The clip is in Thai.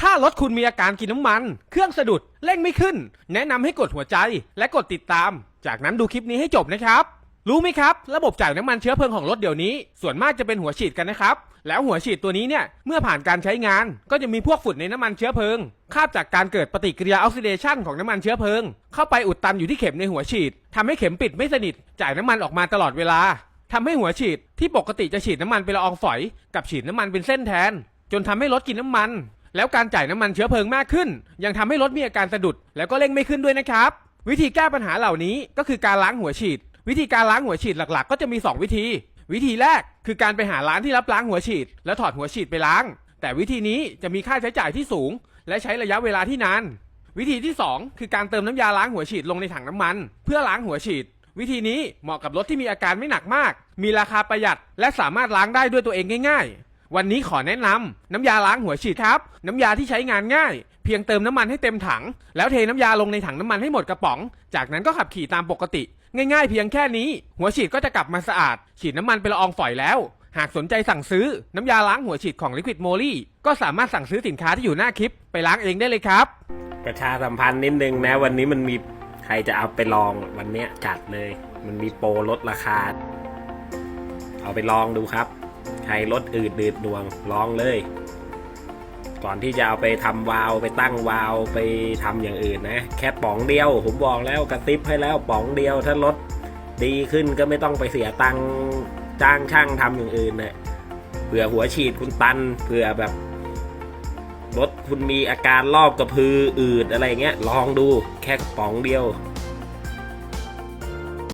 ถ้ารถคุณมีอาการกินน้ำมัน เครื่องสะดุด เร่งไม่ขึ้น แนะนำให้กดหัวใจและกดติดตาม จากนั้นดูคลิปนี้ให้จบนะครับ รู้ไหมครับ ระบบจ่ายน้ำมันเชื้อเพลิงของรถเดี๋ยวนี้ ส่วนมากจะเป็นหัวฉีดกันนะครับ แล้วหัวฉีดตัวนี้เนี่ย เมื่อผ่านการใช้งาน ก็จะมีพวกฝุ่นในน้ำมันเชื้อเพลิง คาบจากการเกิดปฏิกิริยาออกซิเดชันของน้ำมันเชื้อเพลิง เข้าไปอุดตันอยู่ที่เข็มในหัวฉีดทำให้เข็มปิดไม่สนิท จ่ายน้ำมันออกมาตลอดเวลาทำให้หัวฉีดที่ปกติจะฉีดน้ำมันเป็นละอองฝอย กับฉีดน้ำมันเป็นเส้นแทน จนทำให้รถกินน้ำมัน แล้วการจ่ายน้ำมันเชื้อเพลิงมากขึ้น ยังทำให้รถมีอาการสะดุด แล้วก็เร่งไม่ขึ้นด้วยนะครับ วิธีแก้ปัญหาเหล่านี้ก็คือการล้างหัวฉีด วิธีการล้างหัวฉีดหลักๆ ก็จะมี 2 วิธี วิธีแรกคือการไปหาร้านที่รับล้างหัวฉีด แล้วถอดหัวฉีดไปล้าง แต่วิธีนี้จะมีค่าใช้จ่ายที่สูง และใช้ระยะเวลาที่นานวิธีที่ 2 คือการเติมน้ำยาล้างหัวฉีดลงในถังน้ำมัน เพื่อล้างหัวฉีด วิธีนี้เหมาะกับรถที่มีอาการไม่หนักมาก มีราคาประหยัด และสามารถล้างได้ด้วยตัวเองง่ายๆ วันนี้ขอแนะนำน้ำยาล้างหัวฉีดครับ น้ำยาที่ใช้งานง่าย เพียงเติมน้ำมันให้เต็มถัง แล้วเทน้ำยาลงในถังน้ำมันให้หมดกระป๋อง จากนั้นก็ขับขี่ตามปกติ ง่ายๆ เพียงแค่นี้ หัวฉีดก็จะกลับมาสะอาด ฉีดน้ำมันเป็นละอองฝอยแล้ว หากสนใจสั่งซื้อน้ำยาล้างหัวฉีดของ Liquid Moly ก็สามารถสั่งซื้อสินค้าที่อยู่หน้าคลิปไปล้างเองได้เลยครับ ประชาสัมพันธ์นิดนึงนะ วันนี้มันมีใครจะเอาไปลองวันเนี้ยจัดเลย มันมีโปรลดราคา เอาไปลองดูครับ ใครรถอืดดืดดวงลองเลย ก่อนที่จะเอาไปทำวาลไปตั้งวาลไปทำอย่างอื่นนะ แค่ป๋องเดียว ผมบอกแล้วกระติบให้แล้วป๋องเดียว ถ้ารถดีขึ้นก็ไม่ต้องไปเสียตังค์จ้างช่างทำอย่างอื่นเนะเผื่อหัวฉีดคุณตันเผื่อแบบรถคุณมีอาการรอบกระพืออืดอะไรเงี้ย ลองดูแค่ป๋องเดียว